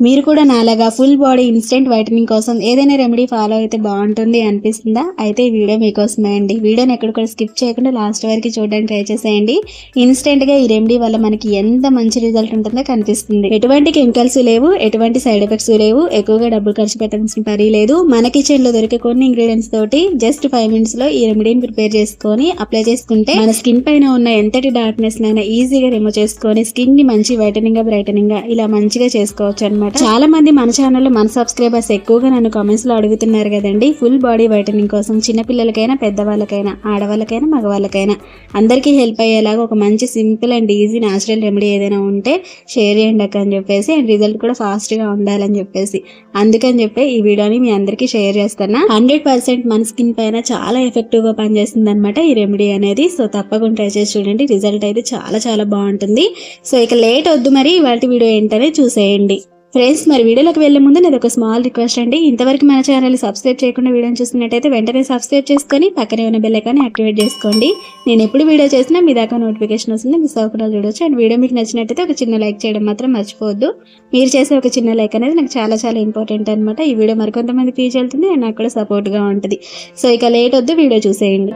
మీరు కూడా నాలాగా ఫుల్ బాడీ ఇన్స్టెంట్ వైటనింగ్ కోసం ఏదైనా రెమెడీ ఫాలో అయితే బాగుంటుంది అనిపిస్తుందా? అయితే ఈ వీడియో మీకోసమే అండి. వీడియోని ఎక్కడ కూడా స్కిప్ చేయకుండా లాస్ట్ వరకు చూడడానికి ట్రై చేసేయండి. ఇన్స్టెంట్గా ఈ రెమెడీ వల్ల మనకి ఎంత మంచి రిజల్ట్ ఉంటుందో కనిపిస్తుంది. ఎటువంటి కెమికల్స్ లేవు ఎటువంటి సైడ్ ఎఫెక్ట్స్ లేవు ఎక్కువగా డబ్బులు ఖర్చు పెట్టాల్సిన పని లేదు. మన కిచెన్లో దొరికే కొన్ని ఇంగ్రీడియంట్స్ తోటి జస్ట్ ఫైవ్ మినిట్స్లో ఈ రెమెడీని ప్రిపేర్ చేసుకొని అప్లై చేసుకుంటే మన స్కిన్ పైన ఉన్న ఎంతటి డార్క్నెస్ అయినా ఈజీగా రిమూవ్ చేసుకొని స్కిన్ని మంచి వైటనింగ్ బ్రైటనింగ్గా బ్రైటనింగ్ ఇలా మంచిగా చేసుకోవచ్చు అనమాట చాలా మంది మన ఛానల్ మన సబ్స్క్రైబర్స్ ఎక్కువగా నన్ను కామెంట్స్లో అడుగుతున్నారు కదండి. ఫుల్ బాడీ వైటనింగ్ కోసం చిన్నపిల్లలకైనా పెద్దవాళ్ళకైనా ఆడవాళ్ళకైనా మగవాళ్ళకైనా అందరికీ హెల్ప్ అయ్యేలాగా ఒక మంచి simple and easy natural remedy ఏదైనా ఉంటే షేర్ చేయండి అక్క అని చెప్పేసి అండ్ రిజల్ట్ కూడా ఫాస్ట్గా ఉండాలని చెప్పేసి. అందుకని చెప్పి ఈ వీడియోని మీ అందరికీ షేర్ చేస్తాను హండ్రెడ్ పర్సెంట్ మన స్కిన్ పైన చాలా ఎఫెక్టివ్గా పనిచేస్తుంది అనమాట ఈ రెమెడీ అనేది. సో తప్పకుండా ట్రై చేసి చూడండి. రిజల్ట్ అయితే చాలా చాలా బాగుంటుంది. సో ఇక లేట్ వద్దు మరి. వాటి వీడియో ఏంటనే చూసేయండి. ఫ్రెండ్స్ మరి వీడియోలోకి వెళ్ళే ముందు నేను ఒక స్మాల్ రిక్వెస్ట్ అండి. ఇంతవరకు మన ఛానల్ సబ్స్క్రైబ్ చేయకుండా వీడియోని చూస్తున్నట్టయితే వెంటనే సబ్స్క్రైబ్ చేసుకొని పక్కనే ఉన్న బెల్ యాక్టివేట్ చేసుకోండి. నేను ఎప్పుడు వీడియో చేసినా మీ దాకా నోటిఫికేషన్ వస్తుంది మిస్ అవ్వకుండా చూడొచ్చు. అండ్ వీడియో మీకు నచ్చినట్టయితే ఒక చిన్న లైక్ చేయడం మాత్రం మర్చిపోవద్దు. మీరు చేసే ఒక చిన్న లైక్ అనేది నాకు చాలా చాలా ఇంపార్టెంట్ అనమాట ఈ వీడియో మరికొంతమంది రీచ్ వెళ్తుంది అండ్ నాకు కూడా సపోర్ట్గా ఉంటుంది. సో ఇక లేట్ వద్దు వీడియో చూసేయండి.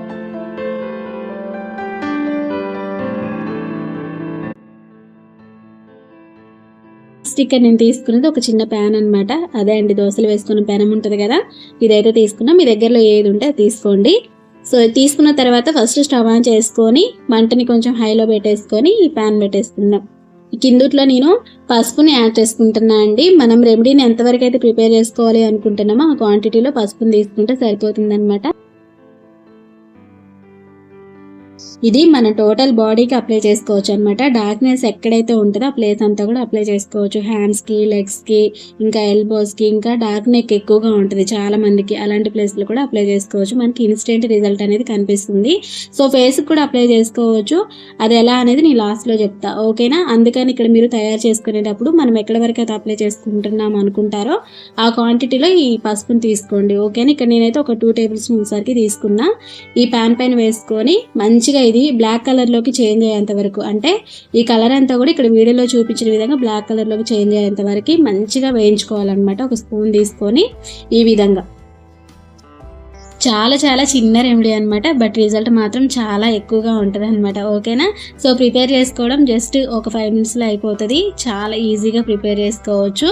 స్టిక్కర్ నేను తీసుకున్నది ఒక చిన్న ప్యాన్ అనమాట అదే అండి దోశలు వేసుకున్న ప్యాన్ ఉంటుంది కదా ఇదైతే తీసుకున్నా. మీ దగ్గరలో ఏది ఉంటే అది తీసుకోండి. సో తీసుకున్న తర్వాత ఫస్ట్ స్టవ్ ఆన్ చేసుకొని మంటని కొంచెం హైలో పెట్టేసుకొని ఈ ప్యాన్ పెట్టేసుకుందాం. కిందుట్లో నేను పసుపుని యాడ్ చేసుకుంటున్నా అండి. మనం రెమెడీని ఎంతవరకు అయితే ప్రిపేర్ చేసుకోవాలి అనుకుంటున్నామో ఆ క్వాంటిటీలో పసుపుని తీసుకుంటే సరిపోతుంది అనమాట ఇది మన టోటల్ బాడీకి అప్లై చేసుకోవచ్చు అనమాట డార్క్నెస్ ఎక్కడైతే ఉంటుందో ఆ ప్లేస్ అంతా కూడా అప్లై చేసుకోవచ్చు. హ్యాండ్స్కి లెగ్స్కి ఇంకా ఎల్బోస్కి ఇంకా డార్క్ నెక్ ఎక్కువగా ఉంటుంది చాలా మందికి. అలాంటి ప్లేస్లు కూడా అప్లై చేసుకోవచ్చు. మనకి ఇన్స్టెంట్ రిజల్ట్ అనేది కనిపిస్తుంది. సో ఫేస్కి కూడా అప్లై చేసుకోవచ్చు. అది ఎలా అనేది నేను లాస్ట్లో చెప్తా. ఓకేనా అందుకని ఇక్కడ మీరు తయారు చేసుకునేటప్పుడు మనం ఎక్కడి వరకు అయితే అప్లై చేసుకుంటున్నాం అనుకుంటారో ఆ క్వాంటిటీలో ఈ పసుపుని తీసుకోండి. ఓకేనా ఇక్కడ నేనైతే ఒక టూ టేబుల్ స్పూన్స్ వరకు తీసుకున్నా. ఈ ప్యాన్ పైన వేసుకొని మంచి మంచిగా ఇది బ్లాక్ కలర్లోకి చేంజ్ అయ్యేంత వరకు. అంటే ఈ కలర్ అంతా కూడా ఇక్కడ వీడియోలో చూపించిన విధంగా బ్లాక్ కలర్లోకి చేంజ్ అయ్యేంత వరకు మంచిగా వేయించుకోవాలన్నమాట. ఒక స్పూన్ తీసుకొని ఈ విధంగా. చాలా చాలా చిన్న రెమెడీ అనమాట బట్ రిజల్ట్ మాత్రం చాలా ఎక్కువగా ఉంటుంది అనమాట ఓకేనా? సో ప్రిపేర్ చేసుకోవడం జస్ట్ ఒక ఫైవ్ మినిట్స్లో అయిపోతుంది. చాలా ఈజీగా ప్రిపేర్ చేసుకోవచ్చు.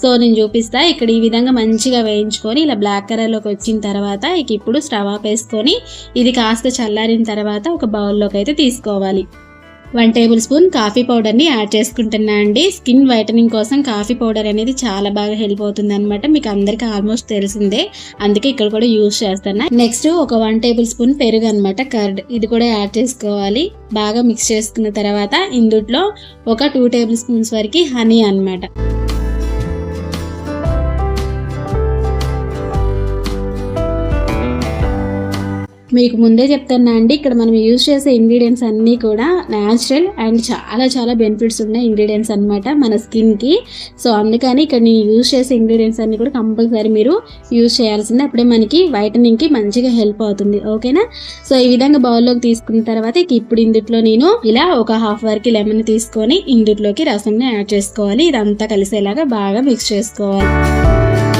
సో నేను చూపిస్తా. ఇక్కడ ఈ విధంగా మంచిగా వేయించుకొని ఇలా బ్లాక్ కలర్లోకి వచ్చిన తర్వాత ఇక ఇప్పుడు స్టవ్ ఆఫ్ వేసుకొని ఇది కాస్త చల్లారిన తర్వాత ఒక బౌల్లోకి అయితే తీసుకోవాలి. వన్ టేబుల్ స్పూన్ కాఫీ పౌడర్ని యాడ్ చేసుకుంటున్నా అండి. స్కిన్ వైటనింగ్ కోసం కాఫీ పౌడర్ అనేది చాలా బాగా హెల్ప్ అవుతుంది అనమాట మీకు అందరికీ ఆల్మోస్ట్ తెలిసిందే. అందుకే ఇక్కడ కూడా యూస్ చేస్తాను నెక్స్ట్ ఒక వన్ టేబుల్ స్పూన్ పెరుగు అనమాట కర్డ్ ఇది కూడా యాడ్ చేసుకోవాలి. బాగా మిక్స్ చేసుకున్న తర్వాత ఇందుట్లో ఒక టూ టేబుల్ స్పూన్స్ వరకు హనీ అనమాట మీకు ముందే చెప్తున్నా అండి ఇక్కడ మనం యూజ్ చేసే ఇంగ్రీడియంట్స్ అన్నీ కూడా న్యాచురల్ అండ్ చాలా చాలా బెనిఫిట్స్ ఉన్న ఇంగ్రీడియంట్స్ అనమాట మన స్కిన్కి సో అందుకని ఇక్కడ నేను యూజ్ చేసే ఇంగ్రీడియంట్స్ అన్నీ కూడా కంపల్సరీ మీరు యూజ్ చేయాల్సిందే. అప్పుడే మనకి వైటనింగ్కి మంచిగా హెల్ప్ అవుతుంది. ఓకేనా సో ఈ విధంగా బౌల్లోకి తీసుకున్న తర్వాత ఇక ఇప్పుడు ఇందుట్లో నేను ఇలా ఒక హాఫ్ వరకు లెమన్ తీసుకొని ఇందుట్లోకి రసంని యాడ్ చేసుకోవాలి. ఇదంతా కలిసేలాగా బాగా మిక్స్ చేసుకోవాలి.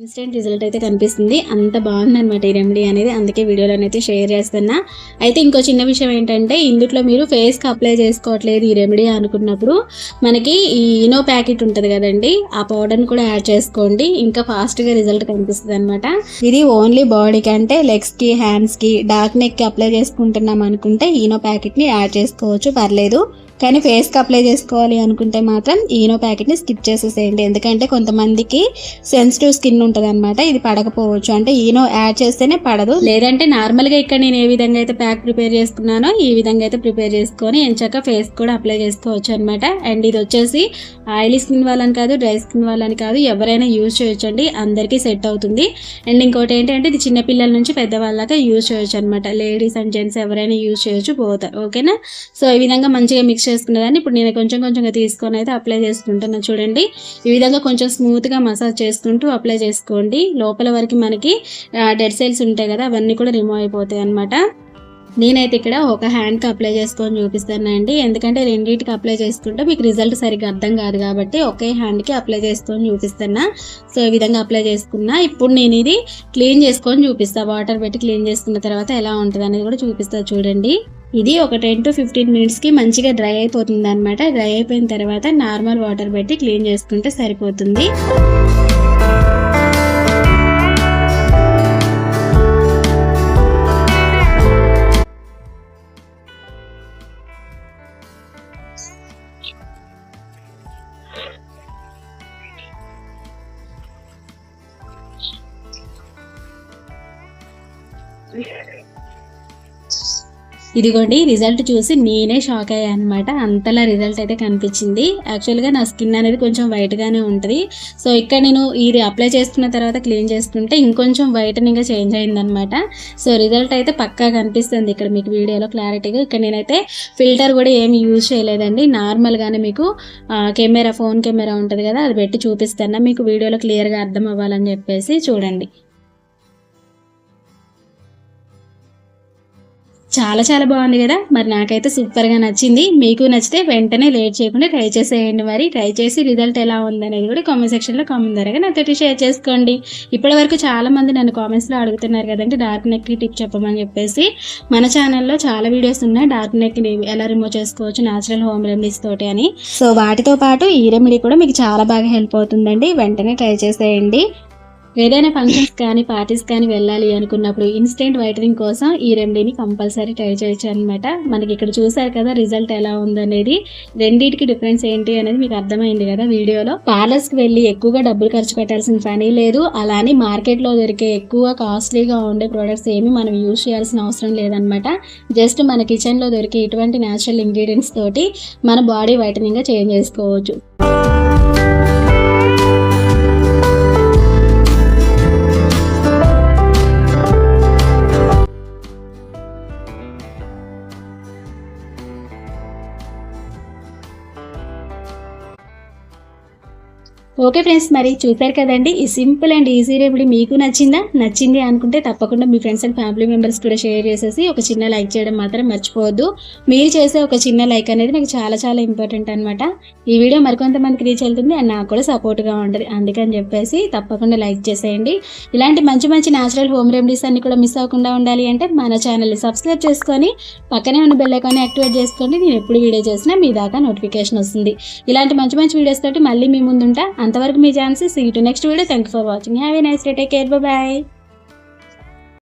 ఇన్స్టెంట్ రిజల్ట్ అయితే కనిపిస్తుంది. అంత బాగుంది అనమాట ఈ రెమెడీ అనేది. అందుకే వీడియోలో అయితే షేర్ చేస్తున్నా. అయితే ఇంకో చిన్న విషయం ఏంటంటే ఇందులో మీరు ఫేస్కి అప్లై చేసుకోవట్లేదు ఈ రెమెడీ అనుకున్నప్పుడు మనకి ఈ ఇనో ప్యాకెట్ ఉంటుంది కదండి ఆ పౌడర్ని కూడా యాడ్ చేసుకోండి. ఇంకా ఫాస్ట్గా రిజల్ట్ కనిపిస్తుంది అనమాట ఇది ఓన్లీ బాడీకి అంటే లెగ్స్కి హ్యాండ్స్కి డార్క్ నెక్కి అప్లై చేసుకుంటున్నాం అనుకుంటే ఈనో ప్యాకెట్ని యాడ్ చేసుకోవచ్చు. పర్లేదు. కానీ ఫేస్కి అప్లై చేసుకోవాలి అనుకుంటే మాత్రం ఈనో ప్యాకెట్ని స్కిప్ చేసేసేయండి. ఎందుకంటే కొంతమందికి సెన్సిటివ్ స్కిన్ ఉంటుంది అనమాట ఇది పడకపోవచ్చు. అంటే ఈనో యాడ్ చేస్తేనే పడదు. లేదంటే నార్మల్గా ఇక్కడ నేను ఏ విధంగా అయితే ప్యాక్ ప్రిపేర్ చేసుకున్నానో ఈ విధంగా అయితే ప్రిపేర్ చేసుకొని ఎంచక్క ఫేస్ కూడా అప్లై చేసుకోవచ్చు అనమాట అండ్ ఇది వచ్చేసి ఆయిలీ స్కిన్ వాళ్ళని కాదు డ్రై స్కిన్ వాళ్ళని కాదు ఎవరైనా యూజ్ చేయొచ్చండి. అందరికీ సెట్ అవుతుంది. అండ్ ఇంకోటి ఏంటంటే ఇది చిన్నపిల్లల నుంచి పెద్దవాళ్ళకి యూజ్ చేయొచ్చు అనమాట లేడీస్ అండ్ జెంట్స్ ఎవరైనా యూజ్ చేయొచ్చు పోతారు ఓకేనా? సో ఈ విధంగా మంచిగా మిక్స్ చేసుకునేదాన్ని. ఇప్పుడు నేను కొంచెం కొంచెంగా తీసుకొని అయితే అప్లై చేసుకుంటున్నాను చూడండి. ఈ విధంగా కొంచెం స్మూత్గా మసాజ్ చేసుకుంటూ అప్లై చేసుకోండి. లోపల వరకు మనకి డెడ్ సెల్స్ ఉంటాయి కదా అవన్నీ కూడా రిమూవ్ అయిపోతాయి అనమాట నేనైతే ఇక్కడ ఒక హ్యాండ్కి అప్లై చేసుకొని చూపిస్తానండి. ఎందుకంటే రెండింటికి అప్లై చేసుకుంటే మీకు రిజల్ట్ సరిగ్గా అర్థం కాదు కాబట్టి ఒకే హ్యాండ్కి అప్లై చేసుకొని చూపిస్తున్నా. సో ఈ విధంగా అప్లై చేసుకున్నా. ఇప్పుడు నేను ఇది క్లీన్ చేసుకొని చూపిస్తాను వాటర్ పెట్టి క్లీన్ చేసుకున్న తర్వాత ఎలా ఉంటుంది అనేది కూడా చూపిస్తా చూడండి. ఇది ఒక టెన్ టు ఫిఫ్టీన్ మినిట్స్కి మంచిగా డ్రై అయిపోతుంది అనమాట డ్రై అయిపోయిన తర్వాత నార్మల్ వాటర్ పెట్టి క్లీన్ చేసుకుంటే సరిపోతుంది. ఇదిగోండి రిజల్ట్ చూసి నేనే షాక్ అయ్యా అనమాట అంతలా రిజల్ట్ అయితే కనిపించింది. యాక్చువల్గా నా స్కిన్ అనేది కొంచెం వైట్గానే ఉంటుంది. సో ఇక్కడ నేను ఇది అప్లై చేసుకున్న తర్వాత క్లీన్ చేసుకుంటే ఇంకొంచెం వైటనింగ్గా చేంజ్ అయిందనమాట సో రిజల్ట్ అయితే పక్కా కనిపిస్తుంది ఇక్కడ మీకు వీడియోలో క్లారిటీగా ఇక్కడ నేనైతే ఫిల్టర్ కూడా ఏమి యూజ్ చేయలేదండి. నార్మల్గానే మీకు కెమెరా ఫోన్ కెమెరా ఉంటుంది కదా అది పెట్టి చూపిస్తాను. మీకు వీడియోలో క్లియర్గా అర్థం అవ్వాలని చెప్పేసి చూడండి. చాలా చాలా బాగుంది కదా. మరి నాకైతే సూపర్గా నచ్చింది. మీకు నచ్చితే వెంటనే లేట్ చేయకుండా ట్రై చేసేయండి మరి. ట్రై చేసి రిజల్ట్ ఎలా ఉందనేది కూడా కామెంట్ సెక్షన్లో కామెంట్ ద్వారా నాతోటి షేర్ చేసుకోండి. ఇప్పటి వరకు చాలా మంది నన్ను కామెంట్స్లో అడుగుతున్నారు కదండి డార్క్ నెక్ టిప్ చెప్పమని చెప్పేసి. మన ఛానల్లో చాలా వీడియోస్ ఉన్నాయి డార్క్ నెక్ ఎలా రిమూవ్ చేసుకోవచ్చు న్యాచురల్ హోమ్ రెమెడీస్ తోటి అని. సో వాటితో పాటు ఈ రెమెడీ కూడా మీకు చాలా బాగా హెల్ప్ అవుతుందండి. వెంటనే ట్రై చేసేయండి. ఏదైనా ఫంక్షన్స్ కానీ పార్టీస్ కానీ వెళ్ళాలి అనుకున్నప్పుడు ఇన్స్టెంట్ వైటనింగ్ కోసం ఈ రెమెడీని కంపల్సరీ ట్రై చేయొచ్చు అనమాట మనకి ఇక్కడ చూసారు కదా రిజల్ట్ ఎలా ఉందనేది. రెండింటికి డిఫరెన్స్ ఏంటి అనేది మీకు అర్థమైంది కదా వీడియోలో. పార్లర్స్కి వెళ్ళి ఎక్కువగా డబ్బులు ఖర్చు పెట్టాల్సిన పని లేదు. అలానే మార్కెట్లో దొరికే ఎక్కువ కాస్ట్లీగా ఉండే ప్రొడక్ట్స్ ఏమి మనం యూజ్ చేయాల్సిన అవసరం లేదనమాట జస్ట్ మన కిచెన్లో దొరికే ఇటువంటి న్యాచురల్ ఇంగ్రీడియంట్స్ తోటి మన బాడీ వైటనింగ్గా చేంజ్ చేసుకోవచ్చు. ఓకే ఫ్రెండ్స్ మరి చూసారు కదండి ఈ సింపుల్ అండ్ ఈజీ రెమెడీ మీకు నచ్చిందా? నచ్చింది అనుకుంటే తప్పకుండా మీ ఫ్రెండ్స్ అండ్ ఫ్యామిలీ మెంబర్స్ కూడా షేర్ చేసేసి ఒక చిన్న లైక్ చేయడం మాత్రం మర్చిపోవద్దు. మీరు చేసే ఒక చిన్న లైక్ అనేది నాకు చాలా చాలా ఇంపార్టెంట్ అనమాట ఈ వీడియో మరికొంతమందికి రీచ్ వెళ్తుంది అండ్ నాకు కూడా సపోర్ట్గా ఉంటుంది. అందుకని చెప్పేసి తప్పకుండా లైక్ చేసేయండి. ఇలాంటి మంచి మంచి న్యాచురల్ హోమ్ రెమెడీస్ అన్ని కూడా మిస్ అవ్వకుండా ఉండాలి అంటే మన ఛానల్ని సబ్స్క్రైబ్ చేసుకొని పక్కనే ఉన్న బెల్ ఐకాన్ని యాక్టివేట్ చేసుకోండి. నేను ఎప్పుడు వీడియో చేసినా మీ దాకా నోటిఫికేషన్ వస్తుంది. ఇలాంటి మంచి మంచి వీడియోస్ తోటి మళ్ళీ మీ ముందుంటా. అంతవరకు మీ ఛాన్సెస్ ఇటు next video. Thank for watching have a nice day take care bye